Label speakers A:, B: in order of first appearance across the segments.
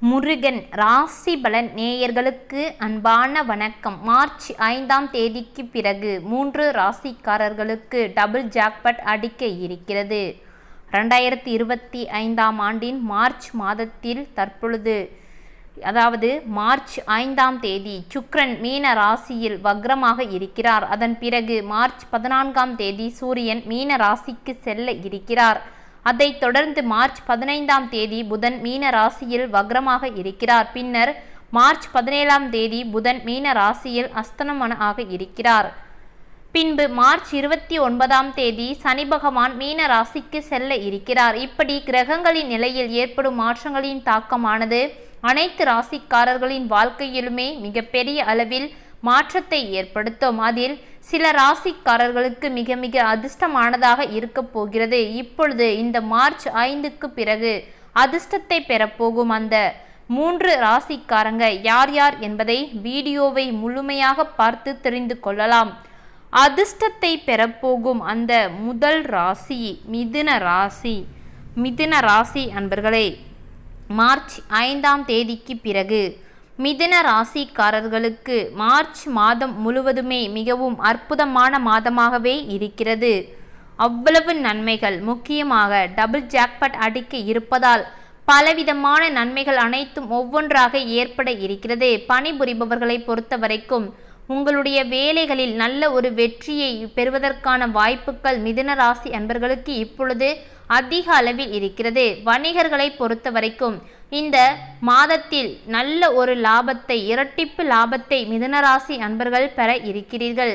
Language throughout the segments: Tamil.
A: முருகன் ராசி பலன் நேயர்களுக்கு அன்பான வணக்கம். மார்ச் ஐந்தாம் தேதிக்கு பிறகு மூன்று ராசிக்காரர்களுக்கு டபுள் ஜாக்பட் அடிக்க இருக்கிறது. ரெண்டாயிரத்தி இருபத்தி ஐந்தாம் ஆண்டின் மார்ச் மாதத்தில் தற்பொழுது அதாவது மார்ச் ஐந்தாம் தேதி சுக்ரன் மீன ராசியில் வக்ரமாக இருக்கிறார். அதன் பிறகு மார்ச் பதினான்காம் தேதி சூரியன் மீன ராசிக்கு செல்ல இருக்கிறார். அதைத் தொடர்ந்து மார்ச் பதினைந்தாம் தேதி புதன் மீன ராசியில் வக்ரமாக இருக்கிறார். பின்னர் மார்ச் பதினேழாம் தேதி புதன் மீன ராசியில் அஸ்தமன ஆக இருக்கிறார். பின்பு மார்ச் இருபத்தி ஒன்பதாம் தேதி சனி பகவான் மீன ராசிக்கு செல்ல இருக்கிறார். இப்படி கிரகங்களின் நிலையில் ஏற்படும் மாற்றங்களின் தாக்கமானது அனைத்து ராசிக்காரர்களின் வாழ்க்கையிலுமே மிகப்பெரிய அளவில் மாற்றத்தை ஏற்படுத்தும். அதில் சில ராசிக்காரர்களுக்கு மிக மிக அதிர்ஷ்டமானதாக இருக்க போகிறது. இப்பொழுது இந்த மார்ச் ஐந்துக்கு பிறகு அதிர்ஷ்டத்தை பெறப்போகும் அந்த மூன்று ராசிக்காரங்க யார் யார் என்பதை வீடியோவை முழுமையாக பார்த்து தெரிந்து கொள்ளலாம். அதிர்ஷ்டத்தை பெறப்போகும் அந்த முதல் ராசி மிதுன ராசி. மிதுன ராசி அன்பர்களே மார்ச் ஐந்தாம் தேதிக்கு பிறகு. மிதுன ராசிக்காரர்களுக்கு மார்ச் மாதம் முழுவதுமே மிகவும் அற்புதமான மாதமாகவே இருக்கிறது. அவ்வளவு நன்மைகள் முக்கியமாக டபுள் ஜாக்பட் அடிக்க இருப்பதால் பலவிதமான நன்மைகள் அனைத்தும் ஒவ்வொன்றாக ஏற்பட இருக்கிறது. பணிபுரிபவர்களை பொறுத்த வரைக்கும் உங்களுடைய வேலைகளில் நல்ல ஒரு வெற்றியை பெறுவதற்கான வாய்ப்புகள் மிதுன ராசி அன்பர்களுக்கு இப்பொழுது அதிக அளவில் இருக்கிறது. வணிகர்களை பொறுத்த வரைக்கும் இந்த மாதத்தில் நல்ல ஒரு லாபத்தை இரட்டிப்பு லாபத்தை மிதுனராசி அன்பர்கள் பெற இருக்கிறீர்கள்.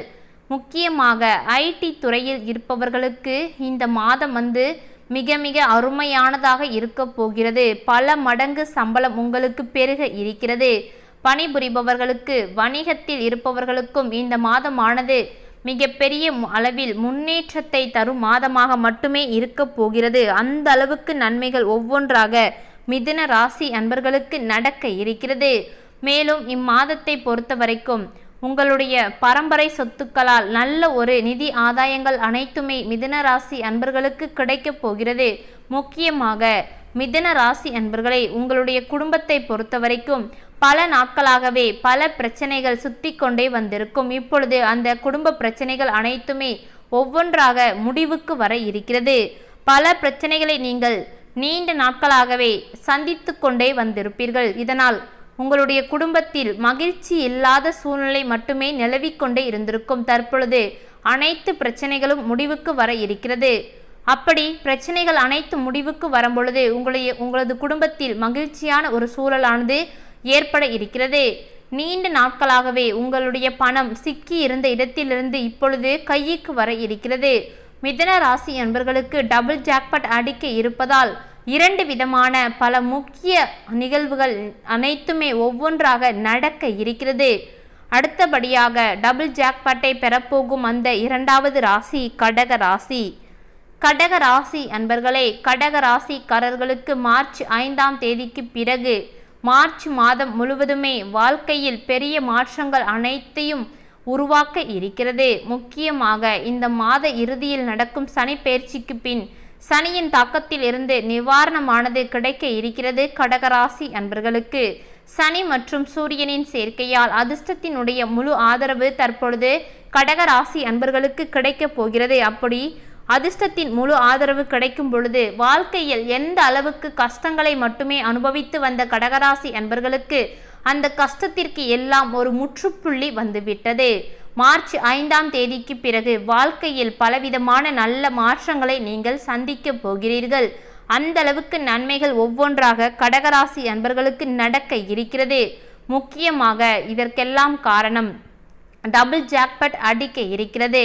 A: முக்கியமாக ஐடி துறையில் இருப்பவர்களுக்கு இந்த மாதம் வந்து மிக மிக அருமையானதாக இருக்க போகிறது. பல மடங்கு சம்பளம் உங்களுக்கு பெருக இருக்கிறது. பணிபுரிபவர்களுக்கு வணிகத்தில் இருப்பவர்களுக்கும் இந்த மாதமானது மிகப்பெரிய அளவில் முன்னேற்றத்தை தரும் மாதமாக மட்டுமே இருக்க போகிறது. அந்த அளவுக்கு நன்மைகள் ஒவ்வொன்றாக மிதுன ராசி அன்பர்களுக்கு நடக்க இருக்கிறது. மேலும் இம்மாதத்தை பொறுத்த வரைக்கும் உங்களுடைய பரம்பரை சொத்துக்களால் நல்ல ஒரு நிதி ஆதாயங்கள் அனைத்துமே மிதுன ராசி அன்பர்களுக்கு கிடைக்கப் போகிறது. முக்கியமாக மிதுன ராசி அன்பர்களை உங்களுடைய குடும்பத்தை பொறுத்த வரைக்கும் பல நாட்களாகவே பல பிரச்சனைகள் சுத்தி கொண்டே வந்திருக்கும். இப்பொழுது அந்த குடும்ப பிரச்சனைகள் அனைத்துமே ஒவ்வொன்றாக முடிவுக்கு வர இருக்கிறது. பல பிரச்சனைகளை நீங்கள் நீண்ட நாட்களாகவே சந்தித்து கொண்டே வந்திருப்பீர்கள். இதனால் உங்களுடைய குடும்பத்தில் மகிழ்ச்சி இல்லாத சூழ்நிலை மட்டுமே நிலவிக்கொண்டே இருந்திருக்கும். தற்பொழுது அனைத்து பிரச்சனைகளும் முடிவுக்கு வர இருக்கிறது. அப்படி பிரச்சனைகள் அனைத்து முடிவுக்கு வரும்பொழுது உங்களுடைய உங்களது குடும்பத்தில் மகிழ்ச்சியான ஒரு சூழலானது ஏற்பட இருக்கிறது. நீண்ட நாட்களாகவே உங்களுடைய பணம் சிக்கி இருந்த இடத்திலிருந்து இப்பொழுது கைக்கு வர இருக்கிறது. மிதன ராசி என்பர்களுக்கு டபுள் ஜாக்பட் அடிக்க இருப்பதால் இரண்டு விதமான பல முக்கிய நிகழ்வுகள் அனைத்துமே ஒவ்வொன்றாக நடக்க இருக்கிறது. அடுத்தபடியாக டபுள் ஜாக்பாட்டை பெறப்போகும் அந்த இரண்டாவது ராசி கடக ராசி. கடக ராசி அன்பர்களே கடக ராசிக்காரர்களுக்கு மார்ச் ஐந்தாம் தேதிக்கு பிறகு மார்ச் மாதம் முழுவதுமே வாழ்க்கையில் பெரிய மாற்றங்கள் அனைத்தையும் உருவாக்க இருக்கிறது. முக்கியமாக இந்த மாத இறுதியில் நடக்கும் சனி பயிற்சிக்கு பின் சனியின் தாக்கத்தில் இருந்து நிவாரணமானது கிடைக்க இருக்கிறது கடகராசி அன்பர்களுக்கு. சனி மற்றும் சூரியனின் சேர்க்கையால் அதிர்ஷ்டத்தினுடைய முழு ஆதரவு தற்பொழுது கடகராசி அன்பர்களுக்கு கிடைக்கப் போகிறது. அப்படி அதிர்ஷ்டத்தின் முழு ஆதரவு கிடைக்கும் பொழுது வாழ்க்கையில் எந்த அளவுக்கு கஷ்டங்களை மட்டுமே அனுபவித்து வந்த கடகராசி அன்பர்களுக்கு அந்த கஷ்டத்திற்கு எல்லாம் ஒரு முற்றுப்புள்ளி வந்துவிட்டது. மார்ச் ஐந்தாம் தேதிக்கு பிறகு வாழ்க்கையில் பலவிதமான நல்ல மாற்றங்களை நீங்கள் சந்திக்க போகிறீர்கள். அந்த அளவுக்கு நன்மைகள் ஒவ்வொன்றாக கடகராசி அன்பர்களுக்கு நடக்க இருக்கிறது. முக்கியமாக இதற்கெல்லாம் காரணம் டபுள் ஜாக்பட் அடிக்க இருக்கிறது.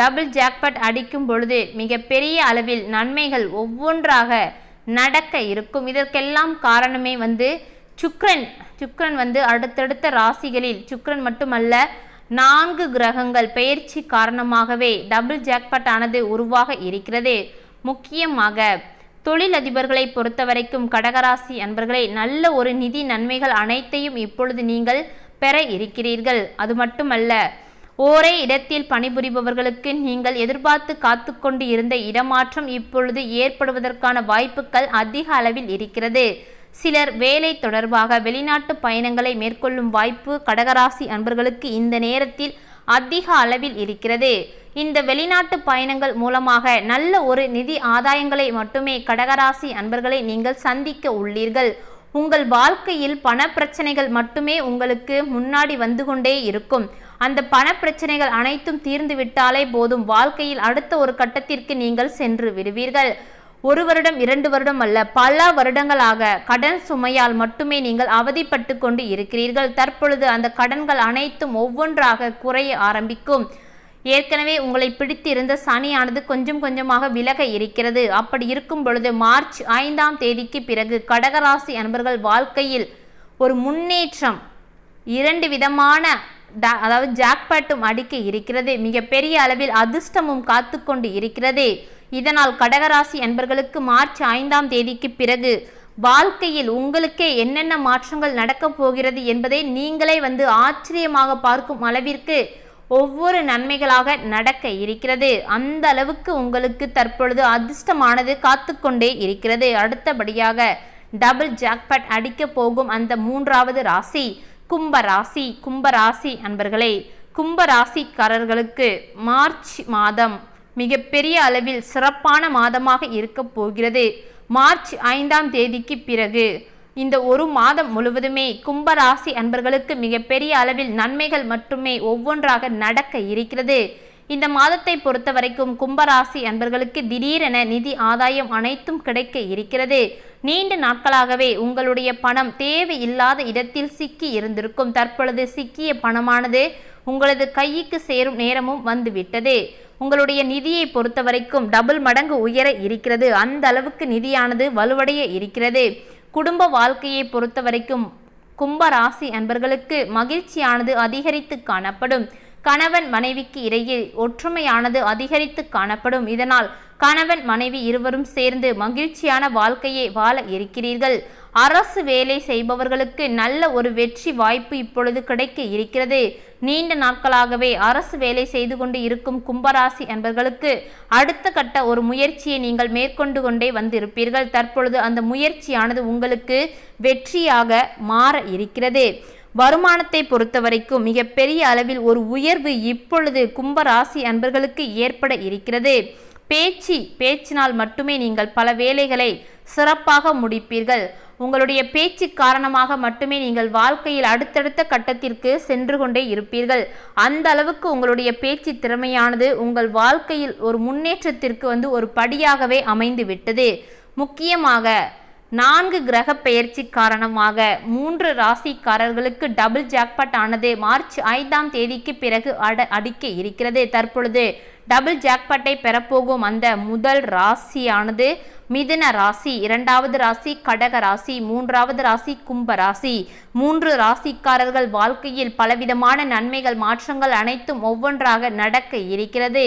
A: டபுள் ஜாக்பட் அடிக்கும் பொழுது மிகப்பெரிய அளவில் நன்மைகள் ஒவ்வொன்றாக நடக்க இருக்கும். இதற்கெல்லாம் காரணமே வந்து சுக்ரன். சுக்ரன் வந்து அடுத்தடுத்த ராசிகளில் சுக்ரன் மட்டுமல்ல நான்கு கிரகங்கள் பெயர்ச்சி காரணமாகவே டபுள் ஜாக்பட் ஆனது உருவாக இருக்கிறது. முக்கியமாக தொழிலதிபர்களை பொறுத்தவரைக்கும் கடகராசி அன்பர்களை நல்ல ஒரு நிதி நன்மைகள் அனைத்தையும் இப்பொழுது நீங்கள் பெற இருக்கிறீர்கள். அது மட்டுமல்ல ஒரே இடத்தில் பணிபுரிபவர்களுக்கு நீங்கள் எதிர்பார்த்து காத்து கொண்டு இருந்த இடமாற்றம் இப்பொழுது ஏற்படுவதற்கான வாய்ப்புகள் அதிக அளவில் இருக்கிறது. சிலர் வேலை தொடர்பாக வெளிநாட்டு பயணங்களை மேற்கொள்ளும் வாய்ப்பு கடகராசி அன்பர்களுக்கு இந்த நேரத்தில் அதிக அளவில் இருக்கிறது. இந்த வெளிநாட்டு பயணங்கள் மூலமாக நல்ல ஒரு நிதி ஆதாயங்களை மட்டுமே கடகராசி அன்பர்களை நீங்கள் சந்திக்க உள்ளீர்கள். உங்கள் வாழ்க்கையில் பண பிரச்சனைகள் மட்டுமே உங்களுக்கு முன்னாடி வந்து கொண்டே இருக்கும். அந்த பண பிரச்சனைகள் அனைத்தும் தீர்ந்து விட்டாலே போதும். வாழ்க்கையில் அடுத்த ஒரு கட்டத்திற்கு நீங்கள் சென்று விடுவீர்கள். ஒரு வருடம் இரண்டு வருடம் அல்ல பல வருடங்களாக கடன் சுமையால் மட்டுமே நீங்கள் அவதிப்பட்டு கொண்டு இருக்கிறீர்கள். தற்பொழுது அந்த கடன்கள் அனைத்தும் ஒவ்வொன்றாக குறைய ஆரம்பிக்கும். ஏற்கனவே உங்களை பிடித்திருந்த சனியானது கொஞ்சம் கொஞ்சமாக விலக இருக்கிறது. அப்படி இருக்கும் பொழுது மார்ச் ஐந்தாம் தேதிக்கு பிறகு கடகராசி அன்பர்கள் வாழ்க்கையில் ஒரு முன்னேற்றம் இரண்டு விதமான அதாவது ஜாக்பாட்டும் அடிக்க இருக்கிறது. மிகப்பெரிய அளவில் அதிர்ஷ்டமும் காத்து கொண்டு இருக்கிறது. இதனால் கடகராசி அன்பர்களுக்கு மார்ச் ஐந்தாம் தேதிக்கு பிறகு வாழ்க்கையில் உங்களுக்கே என்னென்ன மாற்றங்கள் நடக்கப் போகிறது என்பதை நீங்களே வந்து ஆச்சரியமாக பார்க்கும் அளவிற்கு ஒவ்வொரு நன்மைகளாக நடக்க இருக்கிறது. அந்த அளவுக்கு உங்களுக்கு தற்பொழுது அதிர்ஷ்டமானது காத்து கொண்டே இருக்கிறது. அடுத்தபடியாக டபுள் ஜாக்பாட் அடிக்க போகும் அந்த மூன்றாவது ராசி. கும்பராசி கும்பராசி அன்பர்களே கும்பராசிக்காரர்களுக்கு மார்ச் மாதம் மிகப்பெரிய அளவில் சிறப்பான மாதமாக இருக்க போகிறது. மார்ச் ஐந்தாம் தேதிக்கு பிறகு இந்த ஒரு மாதம் முழுவதுமே கும்பராசி அன்பர்களுக்கு மிகப்பெரிய அளவில் நன்மைகள் மட்டுமே ஒவ்வொன்றாக நடக்க இருக்கிறது. இந்த மாதத்தை பொறுத்த வரைக்கும் கும்பராசி அன்பர்களுக்கு திடீரென நிதி ஆதாயம் அனைத்தும் கிடைக்க இருக்கிறது. நீண்ட நாட்களாகவே உங்களுடைய பணம் தேவையில்லாத இடத்தில் சிக்கி இருந்திருக்கும். தற்பொழுது சிக்கிய பணமானது உங்களது கைக்கு சேரும் நேரமும் வந்துவிட்டது. உங்களுடைய நிதியை பொறுத்த வரைக்கும் டபுள் மடங்கு உயர இருக்கிறது. அந்த அளவுக்கு நிதியானது வலுவடைய இருக்கிறது. குடும்ப வாழ்க்கையை பொறுத்த வரைக்கும் கும்ப ராசி அன்பர்களுக்கு மகிழ்ச்சியானது அதிகரித்து காணப்படும். கணவன் மனைவிக்கு இடையே ஒற்றுமையானது அதிகரித்து காணப்படும். இதனால் கணவன் மனைவி இருவரும் சேர்ந்து மகிழ்ச்சியான வாழ்க்கையை வாழ இருக்கிறீர்கள். அரசு வேலை செய்பவர்களுக்கு நல்ல ஒரு வெற்றி வாய்ப்பு இப்பொழுது கிடைக்க இருக்கிறது. நீண்ட நாட்களாகவே அரசு வேலை செய்து கொண்டு இருக்கும் கும்பராசி என்பர்களுக்கு அடுத்த கட்ட ஒரு முயற்சியை நீங்கள் மேற்கொண்டு கொண்டே வந்திருப்பீர்கள். தற்பொழுது அந்த முயற்சியானது உங்களுக்கு வெற்றியாக மாற இருக்கிறது. வருமானத்தை பொறுத்த வரைக்கும் மிகப்பெரிய அளவில் ஒரு உயர்வு இப்பொழுது கும்பராசி அன்பர்களுக்கு ஏற்பட இருக்கிறது. பேச்சு பேச்சினால் மட்டுமே நீங்கள் பல வேலைகளை சிறப்பாக முடிப்பீர்கள். உங்களுடைய பேச்சு காரணமாக மட்டுமே நீங்கள் வாழ்க்கையில் அடுத்தடுத்த கட்டத்திற்கு சென்று கொண்டே இருப்பீர்கள். அந்த அளவுக்கு உங்களுடைய பேச்சு திறமையானது உங்கள் வாழ்க்கையில் ஒரு முன்னேற்றத்திற்கு வந்து ஒரு படியாகவே அமைந்து விட்டது முக்கியமாக நான்கு கிரக பெயர்ச்சி காரணமாக மூன்று ராசிக்காரர்களுக்கு டபுள் ஜாக்பாட் ஆனது மார்ச் ஐந்தாம் தேதிக்கு பிறகு அட அடிக்க இருக்கிறது. தற்பொழுது டபுள் ஜாக்பாட்டை பெறப்போகும் அந்த முதல் ராசியானது மிதுன ராசி இரண்டாவது ராசி கடக ராசி மூன்றாவது ராசி கும்ப ராசி. மூன்று ராசிக்காரர்கள் வாழ்க்கையில் பலவிதமான நன்மைகள் மாற்றங்கள் அனைத்தும் ஒவ்வொன்றாக நடக்க இருக்கிறது.